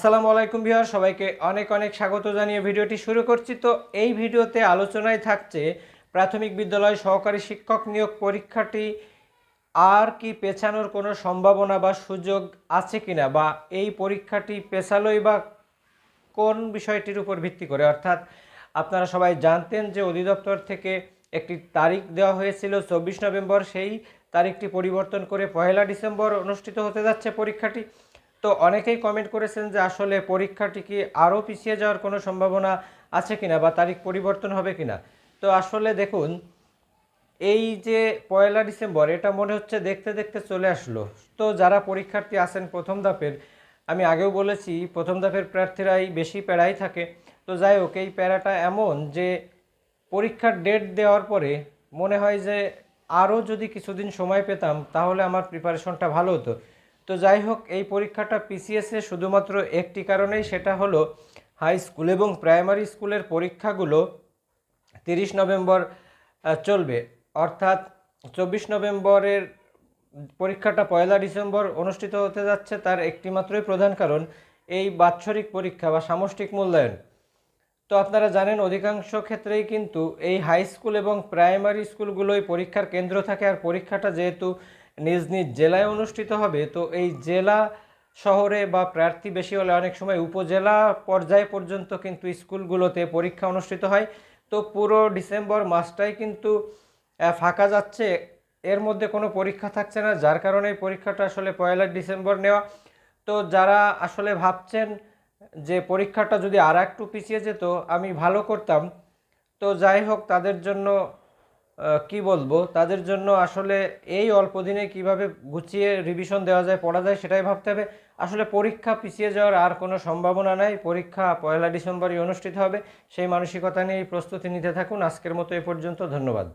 আসসালামু আলাইকুম বিহার সবাইকে অনেক অনেক স্বাগত জানিয়ে ভিডিওটি শুরু করছি। তো এই ভিডিওতে আলোচনায় থাকছে প্রাথমিক বিদ্যালয় সহকারী শিক্ষক নিয়োগ পরীক্ষাটি আর কি পেছানোর কোনো সম্ভাবনা বা সুযোগ আছে কিনা বা এই পরীক্ষাটি পেছালোই বা কোন বিষয়টির উপর ভিত্তি করে? অর্থাৎ আপনারা সবাই জানতেন যে অধিদপ্তর থেকে একটি তারিখ দেওয়া হয়েছিল চব্বিশ নভেম্বর, সেই তারিখটি পরিবর্তন করে পহেলা ডিসেম্বর অনুষ্ঠিত হতে যাচ্ছে পরীক্ষাটি। তো অনেকেই কমেন্ট করেছেন যে আসলে পরীক্ষাটি কি আরও পিছিয়ে যাওয়ার কোনো সম্ভাবনা আছে কিনা বা তারিখ পরিবর্তন হবে কিনা? তো আসলে দেখুন, এই যে পয়লা ডিসেম্বর, এটা মনে হচ্ছে দেখতে দেখতে চলে আসলো। তো যারা পরীক্ষার্থী আছেন প্রথম ধাপের, আমি আগেও বলেছি, প্রথম ধাপের প্রার্থীরাই বেশি প্যারাই থাকে। তো যাই হোক, এই প্যারাটা এমন যে পরীক্ষার ডেট দেওয়ার পরে মনে হয় যে আরও যদি কিছুদিন সময় পেতাম, তাহলে আমার প্রিপারেশনটা ভালো হতো। তো যাই হোক, এই পরীক্ষাটা পিসিএসে শুধুমাত্র একটি কারণেই, সেটা হলো হাই স্কুল এবং প্রাইমারি স্কুলের পরীক্ষাগুলো তিরিশ নভেম্বর চলবে। অর্থাৎ চব্বিশ নভেম্বরের পরীক্ষাটা পয়লা ডিসেম্বর অনুষ্ঠিত হতে যাচ্ছে, তার একটি মাত্রই প্রধান কারণ এই বাৎসরিক পরীক্ষা বা সামষ্টিক মূল্যায়ন। তো আপনারা জানেন, অধিকাংশ ক্ষেত্রেই কিন্তু এই হাই স্কুল এবং প্রাইমারি স্কুলগুলোই পরীক্ষার কেন্দ্র থাকে, আর পরীক্ষাটা যেহেতু নিজ নিজ জেলায় অনুষ্ঠিত হবে, তো এই জেলা শহরে বা প্রার্থী বেশি হলে অনেক সময় উপজেলা পর্যায় পর্যন্ত কিন্তু স্কুলগুলোতে পরীক্ষা অনুষ্ঠিত হয়। তো পুরো ডিসেম্বর মাসটাই কিন্তু ফাঁকা যাচ্ছে। এর মধ্যে কোনো পরীক্ষা থাকছে না, যার কারণে পরীক্ষাটা আসলে পয়লা ডিসেম্বর নেওয়া। তো যারা আসলে ভাবছেন যে পরীক্ষাটা যদি আর একটু পিছিয়ে যেত, আমি ভালো করতাম। তো যাই হোক, তাদের জন্য কি বলব? তাদের জন্য আসলে এই অল্প দিনে কীভাবে গুছিয়ে রিভিশন দেওয়া যায়, পড়া যায় সেটাই ভাবতে হবে। আসলে পরীক্ষা পিছিয়ে যাওয়ার আর কোনো সম্ভাবনা নাই। পরীক্ষা পয়লা ডিসেম্বরই অনুষ্ঠিত হবে। সেই মানসিকতা নিয়ে প্রস্তুতি নিতে থাকুন। আজকের মতো এ পর্যন্ত। ধন্যবাদ।